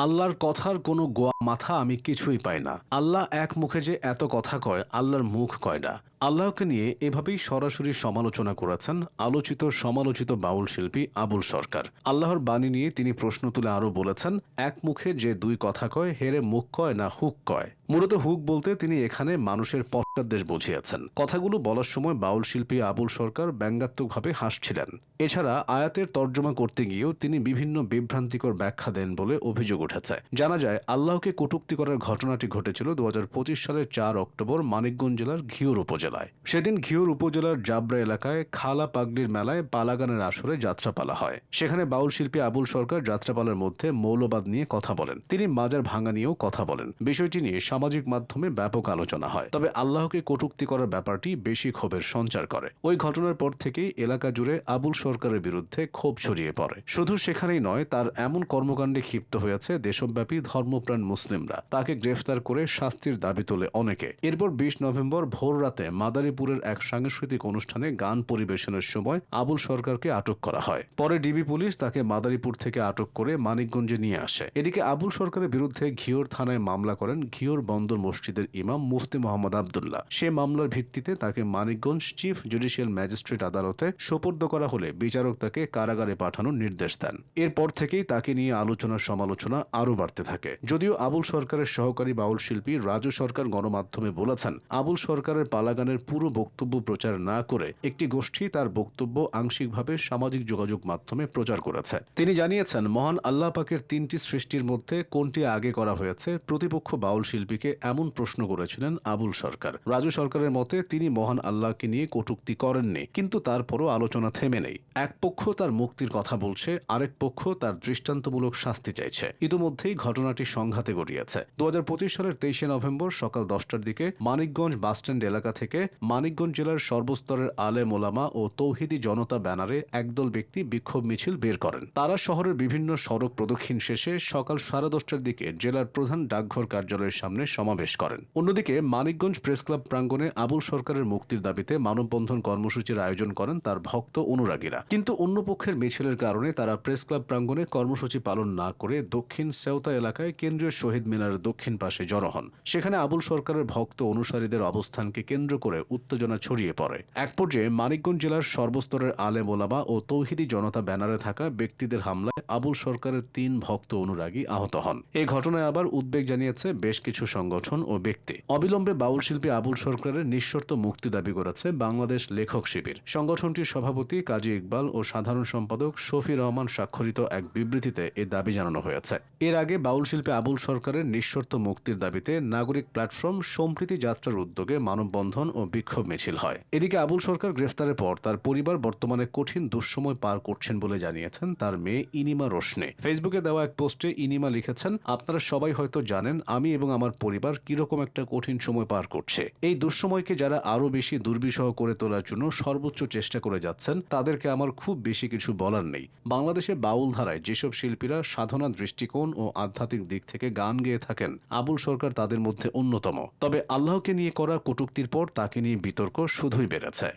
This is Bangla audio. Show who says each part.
Speaker 1: আল্লাহর কথার কোনো গোয়া মাথা আমি কিছুই পাই না। আল্লাহ এক মুখে যে এত কথা কয়, আল্লাহর মুখ কয় না। আল্লাহকে নিয়ে এভাবেই সরাসরি সমালোচনা করেছেন আলোচিত সমালোচিত বাউল শিল্পী আবুল সরকার। আল্লাহর বাণী নিয়ে তিনি প্রশ্ন তুলে আরও বলেছেন, এক মুখে যে দুই কথা কয়, হেরে মুখ কয় না হুক কয়। মূলত হুক বলতে তিনি এখানে মানুষের পশ্চাদ্দেশ বুঝিয়েছেন। কথাগুলো বলার সময় বাউল শিল্পী আবুল সরকার ব্যঙ্গাত্মকভাবে হাসছিলেন। এছাড়া আয়াতের তর্জমা করতে গিয়েও তিনি বিভিন্ন বিভ্রান্তিকর ব্যাখ্যা দেন বলে অভিযোগ উঠেছে। জানা যায়, আল্লাহকে কটূক্তি করার ঘটনাটি ঘটেছিল দু হাজার পঁচিশ সালের চার অক্টোবর মানিকগঞ্জ জেলার ঘিওর উপজেলায়। সেদিন ঘিওর উপজেলার জাবরা এলাকায় খালা পাগলির মেলায় পালাগানের আসরে যাত্রাপালা হয়। সেখানে বাউল শিল্পী আবুল সরকার যাত্রাপালার মধ্যে মৌলবাদ নিয়ে কথা বলেন। তিনি মাজার ভাঙা নিয়েও কথা বলেন। বিষয়টি নিয়ে সামাজিক মাধ্যমে ব্যাপক আলোচনা হয়। তবে আল্লাহকে কটুক্তি করার ব্যাপারটি বেশি ক্ষোভের সঞ্চার করে। ওই ঘটনার পর থেকেই এলাকা জুড়ে আবুল সরকারের বিরুদ্ধে ক্ষোভ ছড়িয়ে পড়ে। শুধু সেখানেই নয়, তার এমন কর্মকাণ্ডে ক্ষিপ্ত হয়েছে দেশব্যাপী ধর্মপ্রাণ মুসলিমরা। তাকে গ্রেফতার করে শাস্তির দাবি তোলে অনেকে। এরপর বিশ নভেম্বর ভোর রাতে মাদারীপুরের এক সাংস্কৃতিক অনুষ্ঠানে গান পরিবেশনের সময় আবুল সরকারকে আটক করা হয়। পরে ডিবি পুলিশ তাকে মাদারীপুর থেকে আটক করে মানিকগঞ্জে নিয়ে আসে। এদিকে আবুল সরকারের বিরুদ্ধে ঘিওর থানায় মামলা করেন ঘিওর বন্দর মসজিদের ইমাম মুফতি মোহাম্মদ আবদুল্লাহ। সে মামলার ভিত্তিতে তাকে মানিকগঞ্জ চিফ জুডিশিয়াল ম্যাজিস্ট্রেট আদালতে সোপর্দ করা হলে বিচারক তাকে কারাগারে পাঠানোর নির্দেশ দেন। এরপর থেকেই তাকে নিয়ে আলোচনা সমালোচনা আরও বাড়তে থাকে। যদিও আবুল সরকারের সহকারী বাউল শিল্পী রাজু সরকার গণমাধ্যমে বলেছেন, আবুল সরকারের পালাগানের পুরো বক্তব্য প্রচার না করে একটি গোষ্ঠী তার বক্তব্য আংশিকভাবে সামাজিক যোগাযোগ মাধ্যমে প্রচার করেছে। তিনি জানিয়েছেন, মহান আল্লাহ পাকের তিনটি সৃষ্টির মধ্যে কোনটি আগে করা হয়েছে, প্রতিপক্ষ বাউল শিল্পীকে এমন প্রশ্ন করেছিলেন আবুল সরকার। রাজু সরকারের মতে, তিনি মহান আল্লাহকে নিয়ে কটূক্তি করেননি, কিন্তু তারপরও আলোচনা থেমে নেই। এক পক্ষ তার মুক্তির কথা বলছে, আরেক পক্ষ তার দৃষ্টান্তমূলক শাস্তি চাইছে। ইতিমধ্যেই ঘটনাটি সংঘাতে গড়িয়েছে। দু সালের তেইশে নভেম্বর সকাল দশটার দিকে মানিকগঞ্জ বাসস্ট্যান্ড এলাকা থেকে মানিকগঞ্জ জেলার সর্বস্তরের আলে মোলামা ও তৌহিদি জনতা ব্যানারে একদল ব্যক্তি বিক্ষোভ মিছিল বের করেন। তারা শহরের বিভিন্ন সড়ক প্রদক্ষিণ শেষে সকাল সাড়ে দশটার দিকে জেলার প্রধান ডাকঘর কার্যালয়ের সামনে সমাবেশ করেন। অন্যদিকে মানিকগঞ্জ প্রেস ক্লাব প্রাঙ্গণে আবুল সরকারের মুক্তির দাবিতে মানববন্ধন কর্মসূচির আয়োজন করেন তার ভক্ত অনুরাগীরা। কিন্তু অন্য পক্ষের মিছিলের কারণে তারা প্রেস ক্লাব প্রাঙ্গণে কর্মসূচি পালন না করে দক্ষিণ সেওতা এলাকায় কেন্দ্রীয় শহীদ মিনারের দক্ষিণ পাশে জড়ো হন। সেখানে আবুল সরকারের ভক্ত অনুসারীদের অবস্থানকে কেন্দ্র করে উত্তেজনা ছড়িয়ে পড়ে। এক পর্যায়ে মানিকগঞ্জ জেলার সর্বস্তরের আলে মোলামা ও তৌহিদি জনতা ব্যানারে থাকা ব্যক্তিদের হামলায় আবুল সরকারের তিন ভক্ত অনুরাগী আহত হন। এই ঘটনায় আবার উদ্বেগ জানিয়েছে বেশ কিছু সংগঠন ও ব্যক্তি। অবিলম্বে বাউল শিল্পী আবুল সরকারের নিঃশর্ত মুক্তি দাবি করেছে বাংলাদেশ লেখক শিবির। সংগঠনটির সভাপতি কাজী ইকবাল ও সাধারণ সম্পাদক শফি রহমান স্বাক্ষরিত এক বিবৃতিতে এ দাবি জানানো হয়েছে। এর আগে বাউল শিল্পী আবুল সরকারের নিঃশর্ত মুক্তির দাবিতে নাগরিক প্ল্যাটফর্ম সম্প্রীতি যাত্রার উদ্যোগে মানববন্ধন ও বিক্ষোভ মিছিল হয়। এদিকে আবুল সরকার গ্রেফতারের পর তার পরিবার বর্তমানে কঠিন দুঃসময় পার করছেন বলে জানিয়েছেন তার মেয়ে ইনিমা রোশনে। ফেসবুকে দেওয়া এক পোস্টে ইনিমা লিখেছেন, আপনারা সবাই হয়তো জানেন আমি এবং আমার পরিবার কীরকম একটা কঠিন সময় পার করছে। এই দুঃসময়কে যারা আরও বেশি দুর্বিষহ করে তোলার জন্য সর্বোচ্চ চেষ্টা করে যাচ্ছেন, তাদেরকে আমার খুব বেশি কিছু বলার নেই। বাংলাদেশে বাউল ধারায় যেসব শিল্পীরা সাধনা দৃষ্টিকোণ ও আধ্যাত্মিক দিক থেকে গান গেয়ে থাকেন। আবুল সরকার তাদের মধ্যে অন্যতম। তবে আল্লাহকে নিয়ে করা কটুক্তির পর তাকে নিয়ে বিতর্ক শুধুই বেড়েছে।